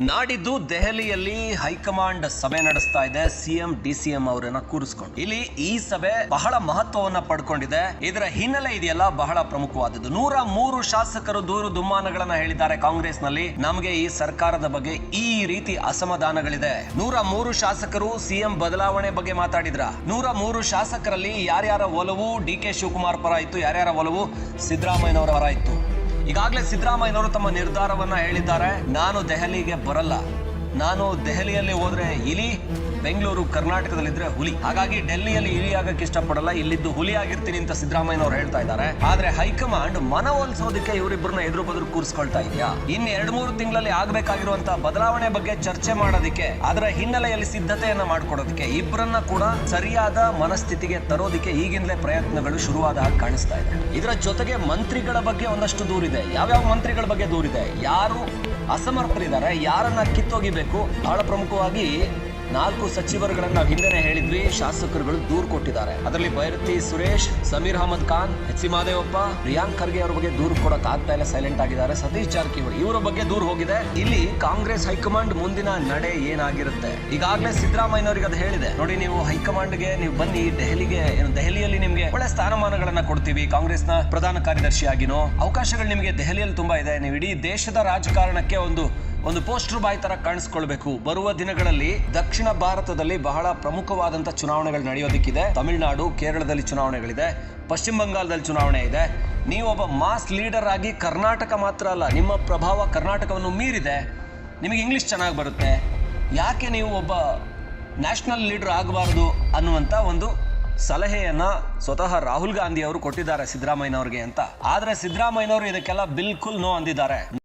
ನಾಡಿದ್ದು ದೆಹಲಿಯಲ್ಲಿ ಹೈಕಮಾಂಡ್ ಸಭೆ ನಡೆಸ್ತಾ ಇದೆ. ಸಿಎಂ, ಡಿಸಿಎಂ ಅವರನ್ನ ಕೂರಿಸಿಕೊಂಡು. ಇಲ್ಲಿ ಈ ಸಭೆ ಬಹಳ ಮಹತ್ವವನ್ನ ಪಡ್ಕೊಂಡಿದೆ. ಇದರ ಹಿನ್ನೆಲೆ ಇದೆಯಲ್ಲ, ಬಹಳ ಪ್ರಮುಖವಾದದ್ದು. ನೂರ ಮೂರು ಶಾಸಕರು ದೂರು ದುಮ್ಮಾನಗಳನ್ನ ಹೇಳಿದ್ದಾರೆ ಕಾಂಗ್ರೆಸ್ನಲ್ಲಿ. ನಮಗೆ ಈ ಸರ್ಕಾರದ ಬಗ್ಗೆ ಈ ರೀತಿ ಅಸಮಾಧಾನಗಳಿದೆ. ನೂರ ಮೂರು ಶಾಸಕರು ಸಿಎಂ ಬದಲಾವಣೆ ಬಗ್ಗೆ ಮಾತಾಡಿದ್ರ? ನೂರ ಮೂರು ಶಾಸಕರಲ್ಲಿ ಯಾರ್ಯಾರ ಒಲವು? ಡಿ ಕೆ ಶಿವಕುಮಾರ್ ಪರ ಇತ್ತು, ಯಾರ್ಯಾರ ಒಲವು? ಸಿದ್ದರಾಮಯ್ಯನವರ ಪರ ಇತ್ತು. ಈಗಾಗಲೇ ಸಿದ್ದರಾಮಯ್ಯನವರು ತಮ್ಮ ನಿರ್ಧಾರವನ್ನ ಹೇಳಿದ್ದಾರೆ. ನಾನು ದೆಹಲಿಗೆ ಬರಲ್ಲ. ನಾನು ದೆಹಲಿಯಲ್ಲಿ ಹೋದ್ರೆ ಇಲಿ, ಬೆಂಗಳೂರು, ಕರ್ನಾಟಕದಲ್ಲಿದ್ರೆ ಹುಲಿ. ಹಾಗಾಗಿ ಡೆಲ್ಲಿಯಲ್ಲಿ ಇಲಿ ಆಗಕ್ಕೆ ಇಷ್ಟಪಡಲ್ಲ, ಇಲ್ಲಿದ್ದು ಹುಲಿ ಆಗಿರ್ತೀನಿ ಅಂತ ಸಿದ್ದರಾಮಯ್ಯನವರು ಹೇಳ್ತಾ ಇದ್ದಾರೆ. ಆದ್ರೆ ಹೈಕಮಾಂಡ್ ಮನವೊಲಿಸೋದಕ್ಕೆ ಇವರಿಬ್ಬರನ್ನ ಎದುರು ಬದುರು ಕೂರಿಸ್ಕೊಳ್ತಾ ಇದೆಯಾ? ಇನ್ ಎರಡ್ ಮೂರು ತಿಂಗಳಲ್ಲಿ ಆಗ್ಬೇಕಾಗಿರುವಂತ ಬದಲಾವಣೆ ಬಗ್ಗೆ ಚರ್ಚೆ ಮಾಡೋದಕ್ಕೆ, ಅದರ ಹಿನ್ನೆಲೆಯಲ್ಲಿ ಸಿದ್ಧತೆಯನ್ನ ಮಾಡ್ಕೊಡೋದಕ್ಕೆ ಇಬ್ಬರನ್ನ ಕೂಡ ಸರಿಯಾದ ಮನಸ್ಥಿತಿಗೆ ತರೋದಕ್ಕೆ ಈಗಿಂದಲೇ ಪ್ರಯತ್ನಗಳು ಶುರುವಾದ ಹಾಗೆ ಕಾಣಿಸ್ತಾ ಇದೆ. ಇದರ ಜೊತೆಗೆ ಮಂತ್ರಿಗಳ ಬಗ್ಗೆ ಒಂದಷ್ಟು ದೂರಿದೆ. ಯಾವ್ಯಾವ ಮಂತ್ರಿಗಳ ಬಗ್ಗೆ ದೂರಿದೆ? ಯಾರು ಅಸಮರ್ಥರಿದ್ದಾರೆ? ಯಾರನ್ನ ಕಿತ್ತೊಗಿಬೇಕು? ಬಹಳ ಪ್ರಮುಖವಾಗಿ ನಾಲ್ಕು ಸಚಿವರುಗಳನ್ನ ಹಿಂದೆನೆ ಹೇಳಿದ್ವಿ, ಶಾಸಕರುಗಳು ದೂರು ಕೊಟ್ಟಿದ್ದಾರೆ. ಅದರಲ್ಲಿ ಬೈರತಿ ಸುರೇಶ್, ಸಮೀರ್ ಅಹಮದ್ ಖಾನ್, ಎಚ್ ಸಿ ಮಹದೇವಪ್ಪ ಪ್ರಿಯಾಂಕ್ ಖರ್ಗೆ ಅವರ ಬಗ್ಗೆ ದೂರು ಕೊಡಕ್ ಆಗ್ತಾ ಇಲ್ಲ, ಸೈಲೆಂಟ್ ಆಗಿದ್ದಾರೆ. ಸತೀಶ್ ಜಾರಕಿಹೊಳಿ ಇವರ ಬಗ್ಗೆ ದೂರು ಹೋಗಿದೆ. ಇಲ್ಲಿ ಕಾಂಗ್ರೆಸ್ ಹೈಕಮಾಂಡ್ ಮುಂದಿನ ನಡೆ ಏನಾಗಿರುತ್ತೆ? ಈಗಾಗಲೇ ಸಿದ್ದರಾಮಯ್ಯನವರಿಗೆ ಅದು ಹೇಳಿದೆ. ನೋಡಿ, ನೀವು ಹೈಕಮಾಂಡ್ಗೆ, ನೀವು ಬನ್ನಿ, ದೆಹಲಿಗೆ, ಏನು, ದೆಹಲಿಯಲ್ಲಿ ನಿಮ್ಗೆ ಒಳ್ಳೆ ಸ್ಥಾನಮಾನಗಳನ್ನ ಕೊಡ್ತೀವಿ. ಕಾಂಗ್ರೆಸ್ನ ಪ್ರಧಾನ ಕಾರ್ಯದರ್ಶಿಯಾಗಿನೋ, ಅವಕಾಶಗಳು ನಿಮಗೆ ದೆಹಲಿಯಲ್ಲಿ ತುಂಬಾ ಇದೆ. ನೀವು ಇಡೀ ದೇಶದ ರಾಜಕಾರಣಕ್ಕೆ ಒಂದು ಒಂದು ಪೋಸ್ಟರ್ ಬಾಯ್ ತರ ಕಾಣಿಸ್ಕೊಳ್ಬೇಕು. ಬರುವ ದಿನಗಳಲ್ಲಿ ದಕ್ಷಿಣ ಭಾರತದಲ್ಲಿ ಬಹಳ ಪ್ರಮುಖವಾದಂತ ಚುನಾವಣೆಗಳು ನಡೆಯೋದಕ್ಕಿದೆ. ತಮಿಳುನಾಡು, ಕೇರಳದಲ್ಲಿ ಚುನಾವಣೆಗಳಿದೆ. ಪಶ್ಚಿಮ ಬಂಗಾಳದಲ್ಲಿ ಚುನಾವಣೆ ಇದೆ. ನೀವೊಬ್ಬ ಮಾಸ್ ಲೀಡರ್ ಆಗಿ ಕರ್ನಾಟಕ ಮಾತ್ರ ಅಲ್ಲ, ನಿಮ್ಮ ಪ್ರಭಾವ ಕರ್ನಾಟಕವನ್ನು ಮೀರಿದೆ. ನಿಮಗೆ ಇಂಗ್ಲಿಷ್ ಚೆನ್ನಾಗಿ ಬರುತ್ತೆ. ಯಾಕೆ ನೀವು ಒಬ್ಬ ನ್ಯಾಷನಲ್ ಲೀಡರ್ ಆಗಬಾರದು ಅನ್ನುವಂತ ಒಂದು ಸಲಹೆಯನ್ನ ಸ್ವತಃ ರಾಹುಲ್ ಗಾಂಧಿ ಅವರು ಕೊಟ್ಟಿದ್ದಾರೆ ಸಿದ್ದರಾಮಯ್ಯನವ್ರಿಗೆ ಅಂತ. ಆದರೆ ಸಿದ್ದರಾಮಯ್ಯನವರು ಇದಕ್ಕೆಲ್ಲ ಬಿಲ್ಕುಲ್ ನೋ ಅಂದಿದ್ದಾರೆ.